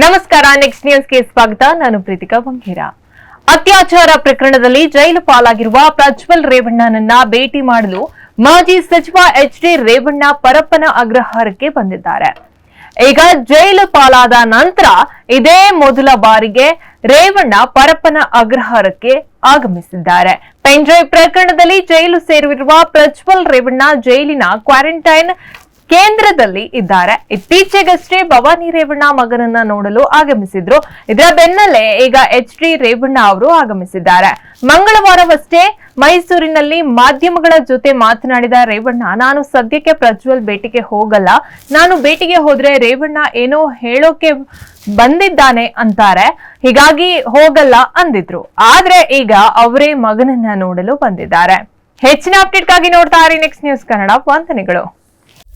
ನಮಸ್ಕಾರ ನೆಕ್ಸ್ಟ್ ನ್ಯೂಸ್ಗೆ ಸ್ವಾಗತ. ನಾನು ಪ್ರೀತಿಕಾ ಬಂಗೇರ. ಅತ್ಯಾಚಾರ ಪ್ರಕರಣದಲ್ಲಿ ಜೈಲು ಪಾಲಾಗಿರುವ ಪ್ರಜ್ವಲ್ ರೇವಣ್ಣನನ್ನ ಭೇಟಿ ಮಾಡಲು ಮಾಜಿ ಸಚಿವ ಎಚ್ ಡಿ ರೇವಣ್ಣ ಪರಪ್ಪನ ಅಗ್ರಹಾರಕ್ಕೆ ಬಂದಿದ್ದಾರೆ. ಈಗ ಜೈಲು ಪಾಲಾದ ನಂತರ ಇದೇ ಮೊದಲ ಬಾರಿಗೆ ರೇವಣ್ಣ ಪರಪ್ಪನ ಅಗ್ರಹಾರಕ್ಕೆ ಆಗಮಿಸಿದ್ದಾರೆ. ಪೆನ್ಡ್ರೈವ್ ಪ್ರಕರಣದಲ್ಲಿ ಜೈಲು ಸೇರಿರುವ ಪ್ರಜ್ವಲ್ ರೇವಣ್ಣ ಜೈಲಿನ ಕ್ವಾರಂಟೈನ್ ಕೇಂದ್ರದಲ್ಲಿ ಇದ್ದಾರೆ. ಇತ್ತೀಚೆಗಷ್ಟೇ ಭವಾನಿ ರೇವಣ್ಣ ಮಗನನ್ನ ನೋಡಲು ಆಗಮಿಸಿದ್ರು. ಇದರ ಬೆನ್ನಲ್ಲೇ ಈಗ ಎಚ್ ಡಿ ರೇವಣ್ಣ ಅವರು ಆಗಮಿಸಿದ್ದಾರೆ. ಮಂಗಳವಾರವಷ್ಟೇ ಮೈಸೂರಿನಲ್ಲಿ ಮಾಧ್ಯಮಗಳ ಜೊತೆ ಮಾತನಾಡಿದ ರೇವಣ್ಣ, ನಾನು ಸದ್ಯಕ್ಕೆ ಪ್ರಜ್ವಲ್ ಭೇಟಿಗೆ ಹೋಗಲ್ಲ. ನಾನು ಭೇಟಿಗೆ ಹೋದ್ರೆ ರೇವಣ್ಣ ಏನೋ ಹೇಳೋಕೆ ಬಂದಿದ್ದಾನೆ ಅಂತಾರೆ. ಹೀಗಾಗಿ ಹೋಗಲ್ಲ ಅಂದಿದ್ರು. ಆದ್ರೆ ಈಗ ಅವರೇ ಮಗನನ್ನ ನೋಡಲು ಬಂದಿದ್ದಾರೆ. ಹೆಚ್ಚಿನ ಅಪ್ಡೇಟ್ಗಾಗಿ ನೋಡ್ತಾ ಇರಿ ನೆಕ್ಸ್ಟ್ ನ್ಯೂಸ್ ಕನ್ನಡ. ವಂದನೆಗಳು.